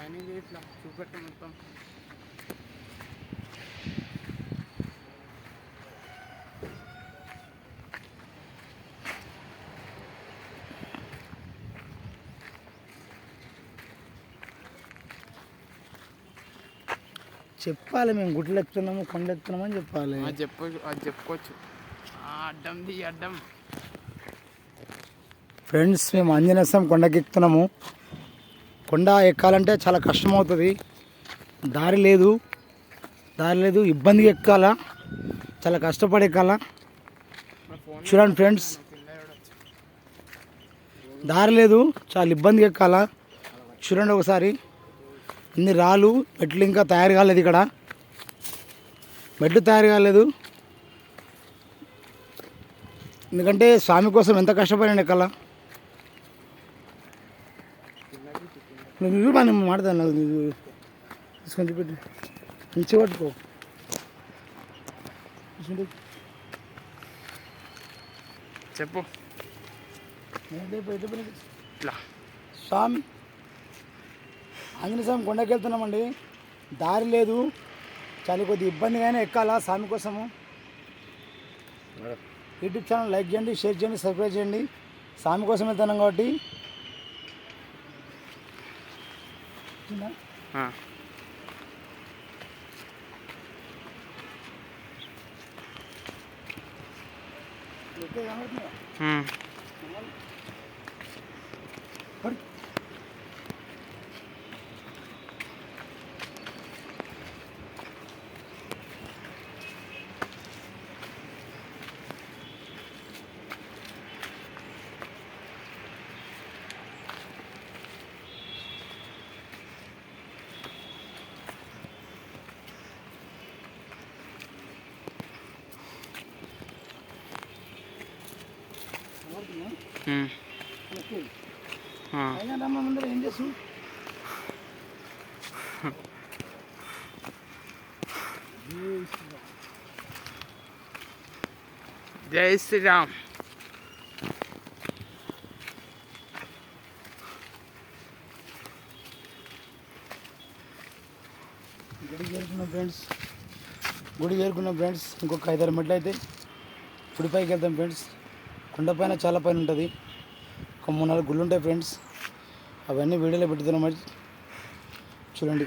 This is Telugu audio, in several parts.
పైన ఇట్లా చూపెట్టు మొత్తం. చెప్పాలి మేము గుడ్లు ఎక్కుతున్నాము కొండలు ఎక్కుతున్నాము అని చెప్పాలి. చెప్పు అది చెప్పుకోవచ్చు ఆ అడ్డంది ఈ అడ్డం. ఫ్రెండ్స్ మేము స్వామి కొండకి ఎక్కుతున్నాము. కొండ ఎక్కాలంటే చాలా కష్టం అవుతుంది దారి లేదు. దారి లేదు. ఇబ్బందిగా ఎక్కాలా. చాలా కష్టపడి ఎక్కాలా. చూడండి ఫ్రెండ్స్. దారి లేదు. చాలా ఇబ్బందిగా ఎక్కాలా. చూడండి ఒకసారి. అన్ని రాళ్ళు మెట్లు ఇంకా తయారు కాలేదు ఇక్కడ. మెట్లు తయారు కాలేదు. ఎందుకంటే స్వామి కోసం ఎంత కష్టపడిన ఎక్కాలా. నువ్వు చూడు మాడతాను నాకు నువ్వు తీసుకొని మంచిగా పట్టుకో. చెప్పు. ఇట్లా స్వామి ఆంజనేయ స్వామి కొండకి వెళ్తున్నామండి. దారి లేదు. చాలా కొద్ది ఇబ్బందిగానే ఎక్కాలా స్వామి కోసము. యూట్యూబ్ ఛానల్ లైక్ చేయండి షేర్ చేయండి సబ్స్క్రైబ్ చేయండి. స్వామి కోసం వెళ్తున్నాం కాబట్టి हाँ। हम्म। ఏం చేస్తు జై శ్రీరామ్. గుడి చేరుకున్న ఫ్రెండ్స్. గుడి చేరుకున్న ఫ్రెండ్స్. ఇంకొక ఐదారు మెట్లు అయితే. గుడిపైకి వెళ్తాం ఫ్రెండ్స్. కొండపైన చాలా పైన ఉంటుంది. ఒక మూడు నాలుగు గుళ్ళు ఉంటాయి ఫ్రెండ్స్. అవన్నీ వీడియోలో పెడుతున్నాం మరి. చూడండి.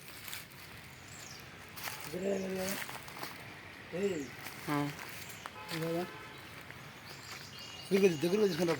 దగ్గర దగ్గర తీసుకుని రా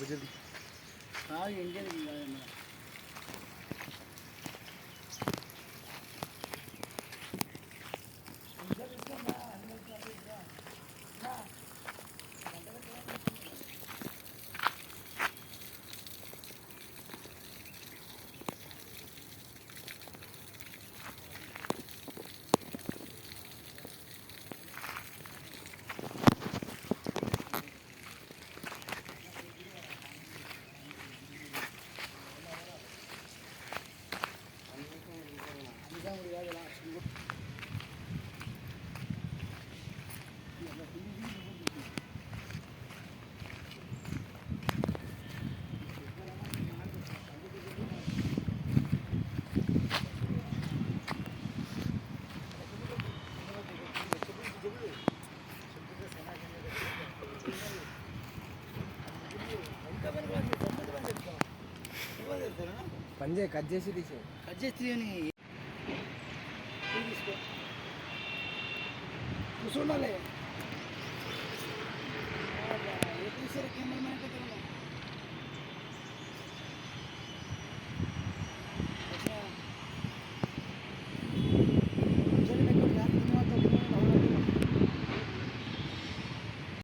పంజే కట్ చేసి తీసే కట్ చేసి తీయని ఇది తీసుకో కూర్చుండాలి ఏ తీసారు కెమెరామెన్ అంటే